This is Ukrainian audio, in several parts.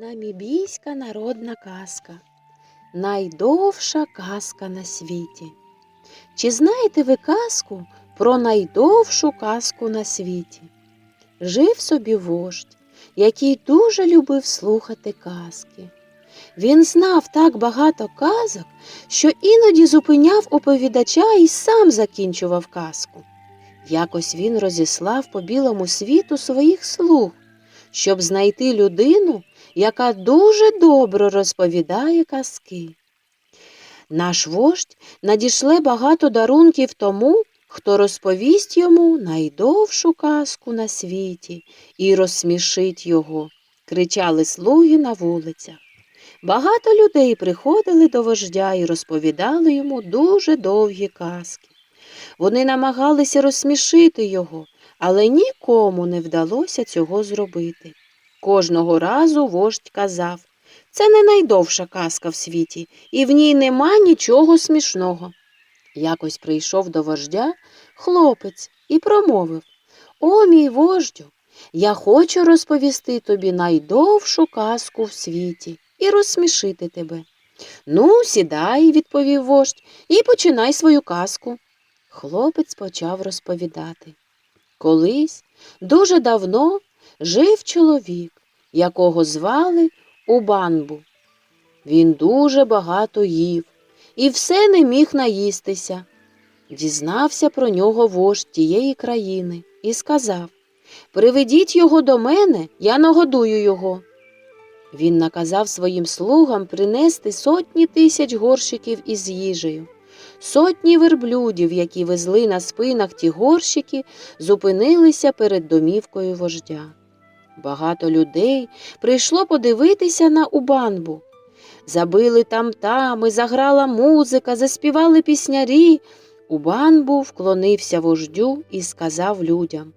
Намібійська народна казка. Найдовша казка на світі. Чи знаєте ви казку про найдовшу казку на світі? Жив собі вождь, який дуже любив слухати казки. Він знав так багато казок, що іноді зупиняв оповідача і сам закінчував казку. Якось він розіслав по білому світу своїх слуг, щоб знайти людину, яка дуже добре розповідає казки. Наш вождь надішле багато дарунків тому, хто розповість йому найдовшу казку на світі і розсмішить його, кричали слуги на вулицях. Багато людей приходили до вождя і розповідали йому дуже довгі казки. Вони намагалися розсмішити його, але нікому не вдалося цього зробити. Кожного разу вождь казав це не найдовша казка в світі, і в ній нема нічого смішного. Якось прийшов до вождя хлопець і промовив О, мій вождю, я хочу розповісти тобі найдовшу казку в світі і розсмішити тебе. Ну, сідай, відповів вождь, і починай свою казку. Хлопець почав розповідати. Колись, дуже давно, жив чоловік, якого звали Убанбу. Він дуже багато їв і все не міг наїстися. Дізнався про нього вождь тієї країни і сказав Приведіть його до мене, я нагодую його. Він наказав своїм слугам принести сотні тисяч горщиків із їжею. Сотні верблюдів, які везли на спинах ті горщики, зупинилися перед домівкою вождя. Багато людей прийшло подивитися на Убанбу. Забили там-тами, заграла музика, заспівали піснярі. Убанбу вклонився вождю і сказав людям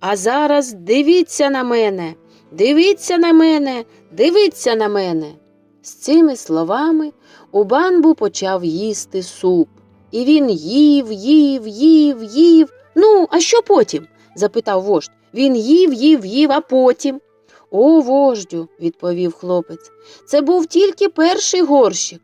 А зараз дивіться на мене, дивіться на мене, дивіться на мене. З цими словами Убанбу почав їсти суп. І він їв, їв, їв, їв. Ну, а що потім? запитав вождь. Він їв, їв, їв, а потім. О, вождю, відповів хлопець, це був тільки перший горщик,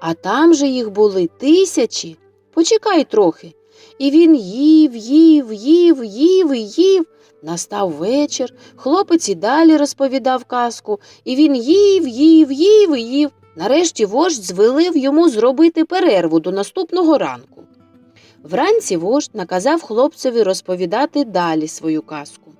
а там же їх були тисячі. Почекай трохи. І він їв, їв, їв, їв і їв. Настав вечір, хлопець і далі розповідав казку, і він їв, їв, їв і їв. Нарешті вождь звелив йому зробити перерву до наступного ранку. Вранці вождь наказав хлопцеві розповідати далі свою казку.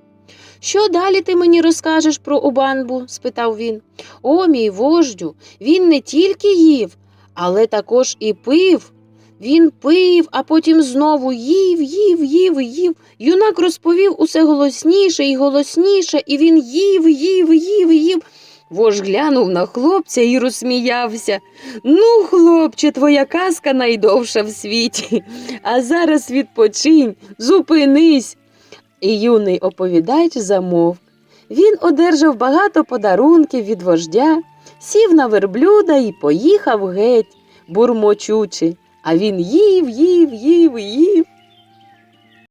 Що далі ти мені розкажеш про Убанбу? спитав він. О, мій вождю, він не тільки їв, але також і пив. Він пив, а потім знову їв, їв, їв, їв. Юнак розповів усе голосніше і голосніше, і він їв, їв, їв, їв. Вож глянув на хлопця і розсміявся. Ну, хлопче, твоя казка найдовша в світі. А зараз відпочинь, зупинись. І юний оповідач замовк. Він одержав багато подарунків від вождя, сів на верблюда і поїхав геть, бурмочучи. А він їв, їв, їв, їв.